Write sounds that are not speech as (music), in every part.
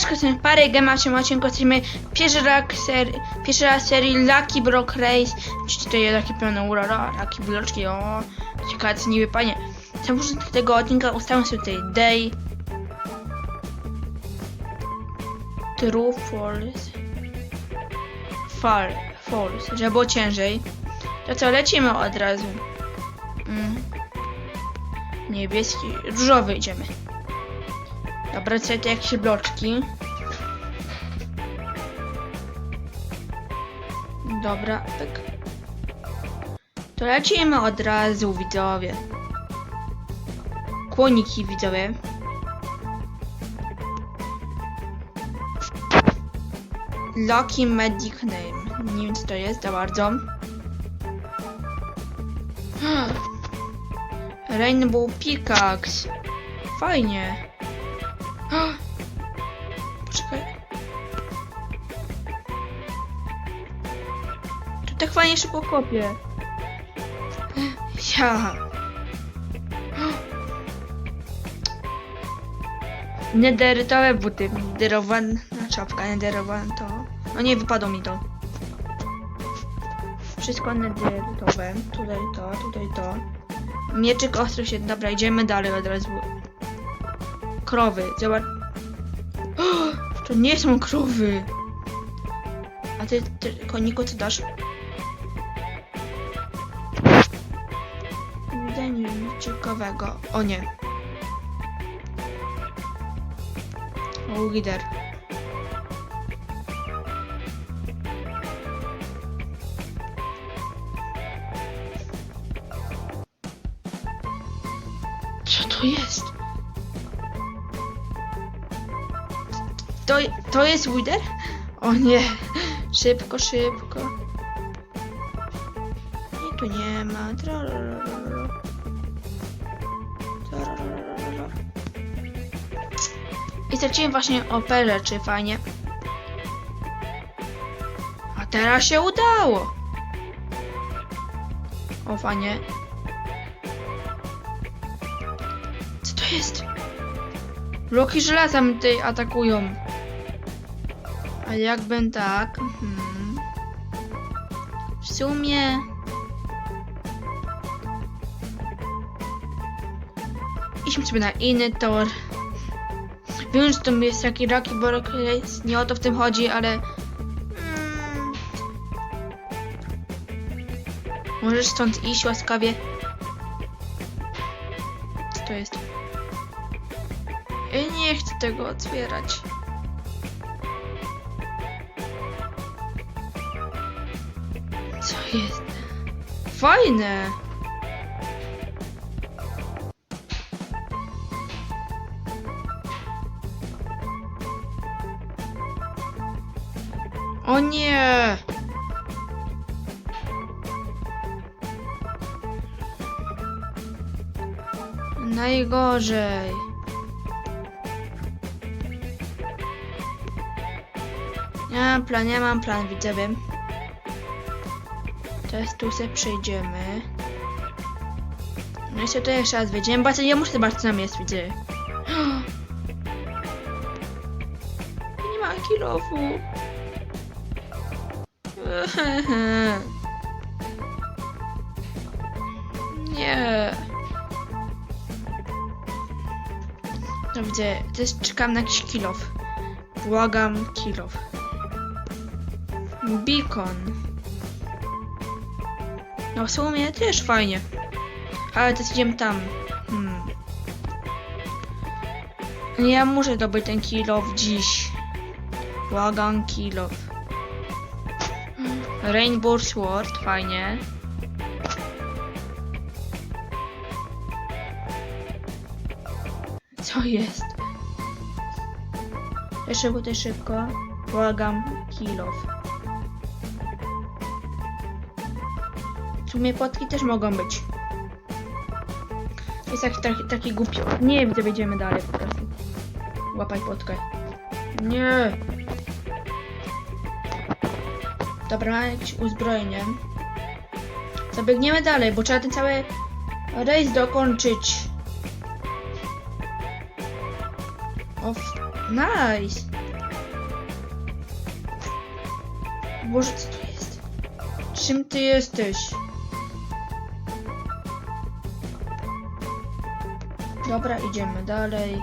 Cześć, jestem Parę Gema, tym odcinku jesteśmy pierwszy raz, ser, pierwszy raz serii Lucky Block Race. Czy tutaj jest taki pełno urora, Lucky Bloczki, o, ciekawe niby panie. Na początku tego odcinka ustawiam sobie tutaj day. True, false. Fal, false, żeby było ciężej. To co, lecimy od razu. Mm. Niebieski, różowy idziemy. Dobra, co to jakieś bloczki. Dobra, tak. To lecimy od razu, widzowie. Kłoniki, widzowie. Lucky Medic Name. Nie wiem, co to jest za bardzo. Rainbow Pickaxe. Fajnie. Poczekaj. Tu tak fajnie szybko kopię. Ja. Nederytowe buty. Nederowana czapka, nederowana to. No nie wypadło mi to. Wszystko nederytowe. Tutaj to, tutaj to. Mieczyk ostry się. Dobra, idziemy dalej od razu. Krowy. Zobacz. (gasps) To nie są krowy. A ty, ty koniku, co dasz? Widzę nic ciekawego. O nie. O, lider. Co to jest? To, jest Wither? O nie. Szybko, szybko. Nie, tu nie ma. I straciłem właśnie OP rzeczy, fajnie. A teraz się udało. O, fajnie. Co to jest? Bloki żelaza mnie tutaj atakują. A jakbym tak... Mhm. W sumie... Idźmy sobie na inny tor. Wiem, że to jest taki Rocky Borok nie o to w tym chodzi, ale... Mm. Możesz stąd iść łaskawie. Co to jest? Ja nie chcę tego otwierać. Jest? Fajne! O nie! Najgorzej. Ja mam plan, ja mam plan, widzowie. Teraz tu sobie przejdziemy. No i sobie to jeszcze raz wejdziemy. Bardzo, ja muszę zobaczyć, co tam jest, widzę. (gasps) Nie ma kilofu. (laughs) Nie. No widzę, też czekam na jakiś kilof. Błagam, kilof. Beacon. No w sumie też fajnie. Ale teraz idziemy tam. Hmm. Ja muszę zdobyć ten kilof dziś. Błagam, kilof. Rainbow Sword, fajnie. Co jest? Szybko, szybko. Błagam, kilof. W sumie płatki też mogą być. Jest taki, taki, taki głupi. Nie wiem, gdzie dalej po prostu. Łapaj potkę. Nie. Dobra, jakieś uzbrojenie. Zabiegniemy dalej, bo trzeba ten cały rejs dokończyć. Of, nice. Boże, co tu jest? Czym ty jesteś? Dobra, idziemy dalej.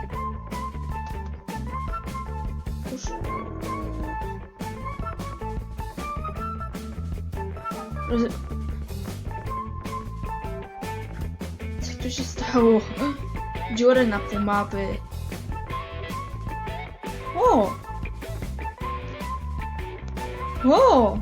Roz... Co tu się stało? Dziury na pół mapy. O! O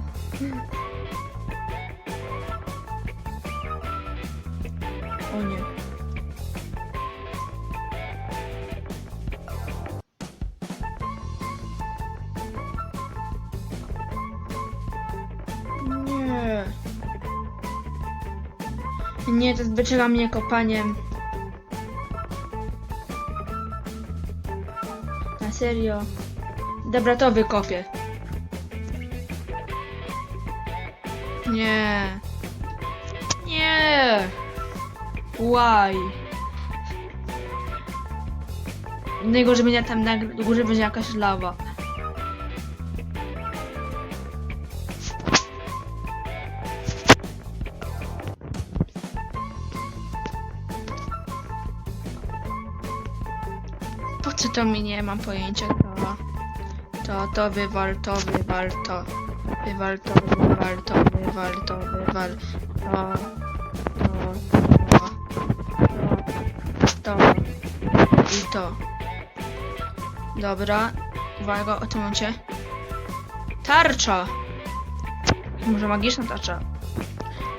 to zbyczyła mnie kopaniem. Na serio. Dobra, to wykopię. Nie. Nie. Why? Najgorzej będzie tam na górze będzie jakaś lawa. To mi nie mam pojęcia to. To, to wywal, to wywal, to. Wywal to, wywal to, wywal to, wywal to. To, to. I to. Dobra. Uwaga, o tym momencie. Tarcza! Może magiczna tarcza?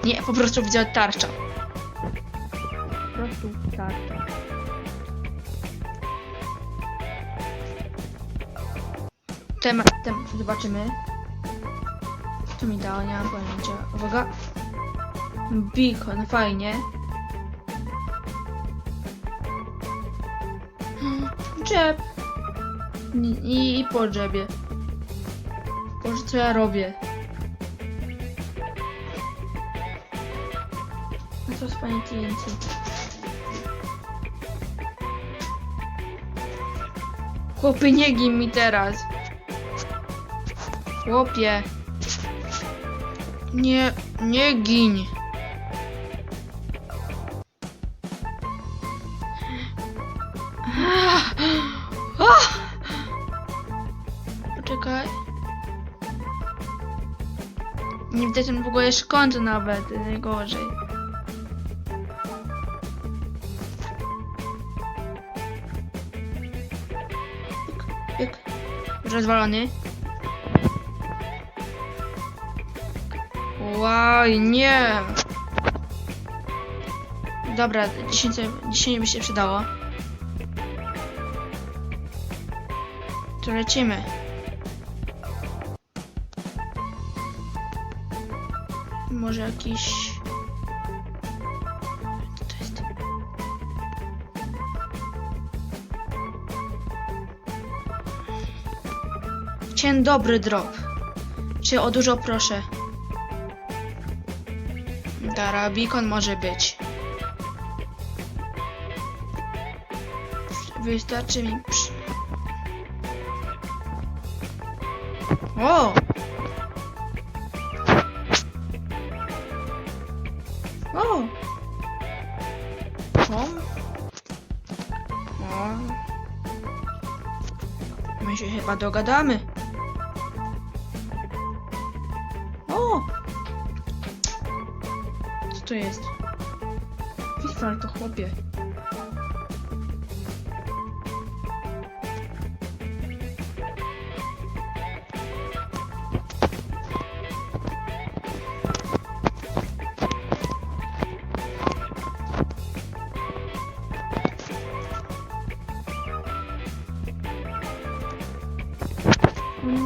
Nie, po prostu widzę tarcza. Po prostu tarcza. Temat, tem, zobaczymy. Co mi dało, nie mam pojęcia. Uwaga. Beacon, fajnie. Hmm, Jeb. I, I po drzebie. Boże, co ja robię? No to jest fajnie TNT. Chłopie, nie gin mi teraz. Chłopie. Nie, nie! Ah! Poczekaj. Nie widać tam w ogóle szkąt nawet, najgorzej. Pyk, pyk. Rozwalony. Łaj, nie! Dobra, 10, 10 by się przydało. To lecimy. Może jakiś... To jest? Chciałem dobry drop. Czy o dużo proszę? Dara, beacon może być. Wystarczy mi przy... O! O! O! O! My się chyba dogadamy. To jest? Wifal to chłopie.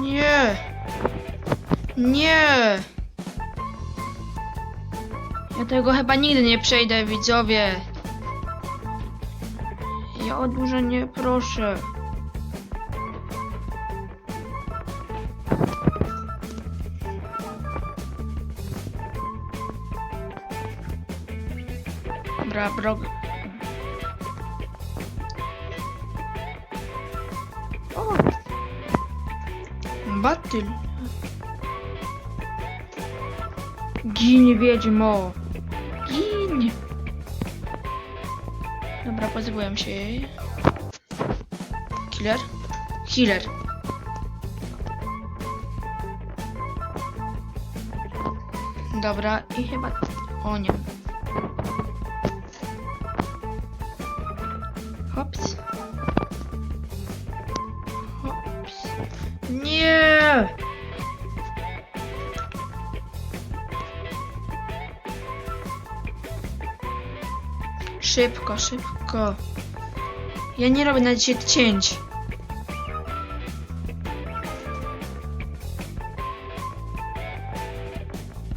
Nie! Nie! Ja tego chyba nigdy nie przejdę, widzowie. Ja o dużo nie proszę. Dobra, bro. O! Battle. Gin, wiedźmo! Dobra, pozbyłem się jej. Killer? Killer. Dobra, i chyba... O nie. Hops. Hops. Nie! Szybko, szybko. Ja nie robię na dzisiaj cięć.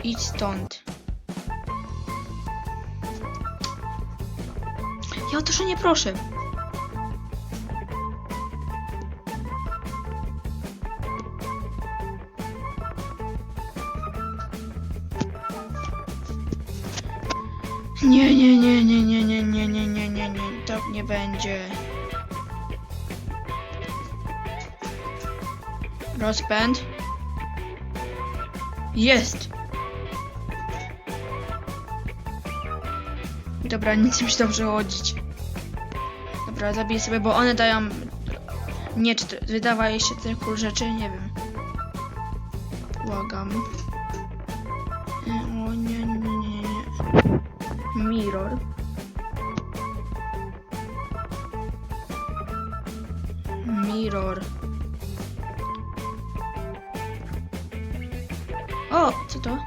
Idź stąd. Ja o to, że nie proszę. Nie, nie, nie, nie, nie, nie, nie, nie, nie, nie, nie, tak nie będzie. Rozpęd. Jest. Dobra, nic mi się dobrze chodzić. Dobra, zabiję sobie, bo one dają... Nie, czy wydawaje się tylko rzeczy, nie wiem. Błagam. Mirror. Mirror. O, co to?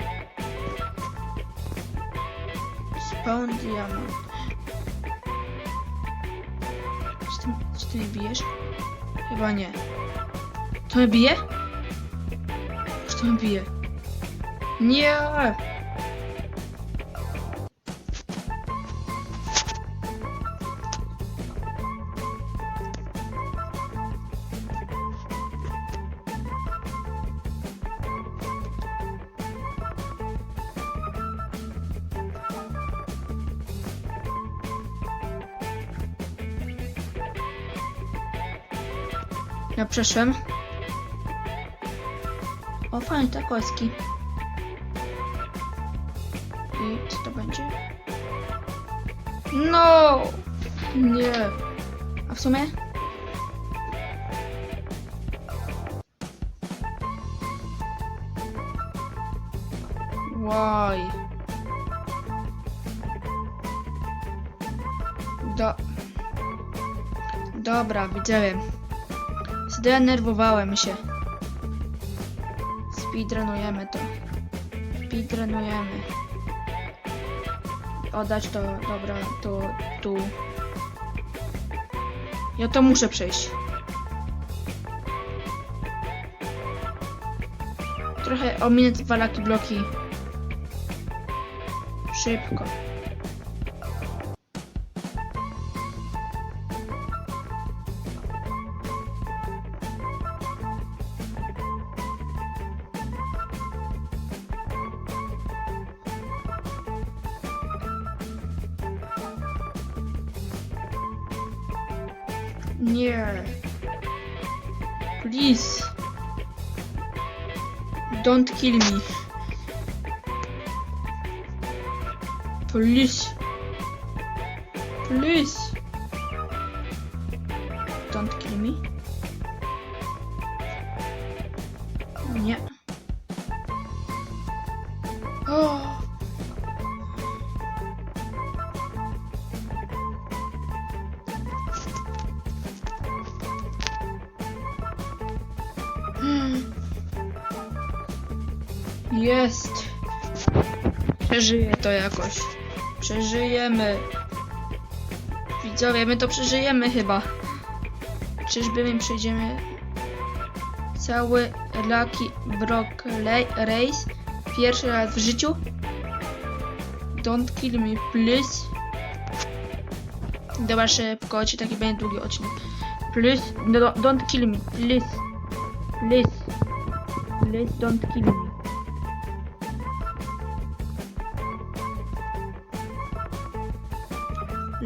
Spawn diamond. Czy ty, czy ty mnie bijesz? Chyba nie. To mnie bije? Czy to mnie bije? Nie! Ja przeszłem. O, fajne te kostki. I co to będzie? No! Nie. A w sumie? Łaj. Do... Dobra, widzowie. Zdenerwowałem się. Speedrunujemy to. Speedrunujemy. Oddać to, dobra, to tu. Ja to muszę przejść. Trochę ominę dwa laki bloki. Szybko. Don't kill me. Please. Please. Don't kill me. Przeżyję to jakoś. Przeżyjemy. Widzowie, my to przeżyjemy chyba. Czyżby my przejdziemy cały Lucky Brock Race pierwszy raz w życiu? Don't kill me, please. Dobra, szybko, ci taki będzie długi odcinek. Please, no, don't kill me, please. Please. Please don't kill me.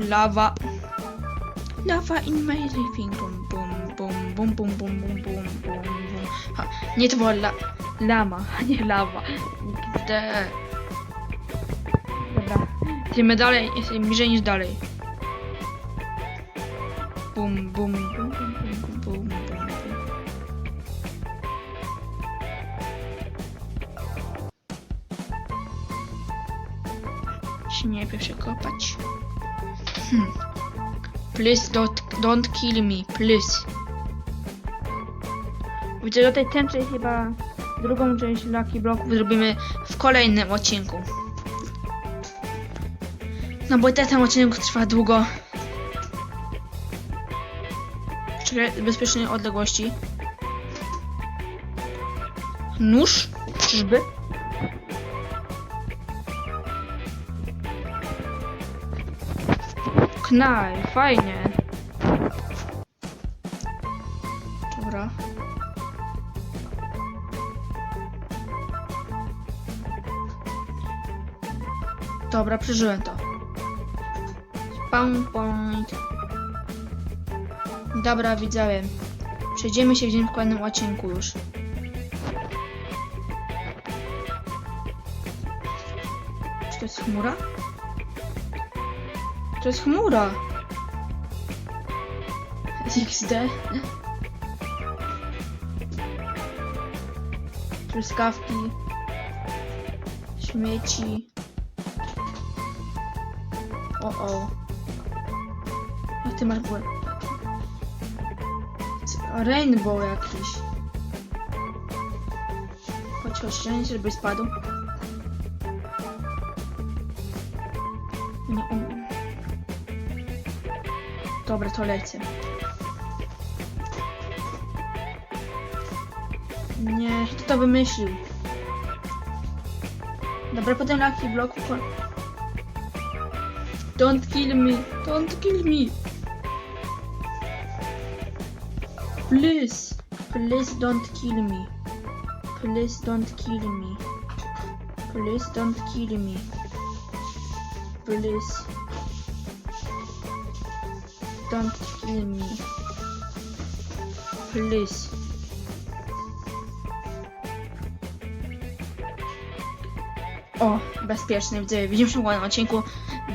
Lava. Lava in my living room. Boom, boom, boom, boom, boom, boom, boom, boom, boom. Ha, nie to była la lama, nie lawa. XD. Jesteśmy dalej, jesteśmy bliżej niż dalej. Bum, bum, bum, bum, bum, bum, bum, bum. Się nie proszę kopać. Hmm. Please don't, don't kill me, please. Widzę, że tej tęczy chyba drugą część Lucky Blocków zrobimy w kolejnym odcinku. No bo tak ten odcinek trwa długo. Czekaj, bezpiecznej odległości. Nóż? Czyżby? Knaj, fajnie. Dobra. Dobra, przeżyłem to. Spawn point. Dobra, widzowie. Przejdziemy się w kolejnym odcinku już. Czy to jest chmura? To jest chmura. XD. Truskawki. Śmieci. O o. Jak ty masz błęd? Rainbow jakiś. Chodź, chodź, żeby spadł. Nie um... Dobra, to lecę. Nie, kto to wymyślił? Dobra, potem Lucky Block. Don't kill me, don't kill me. Please, please don't kill me. Please don't kill me. Please don't kill me. Please. Don't kill. Please. O, bezpieczny, w kolejnym odcinku.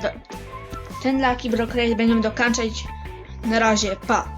Do, ten Block Race będziemy dokończać. Na razie, pa!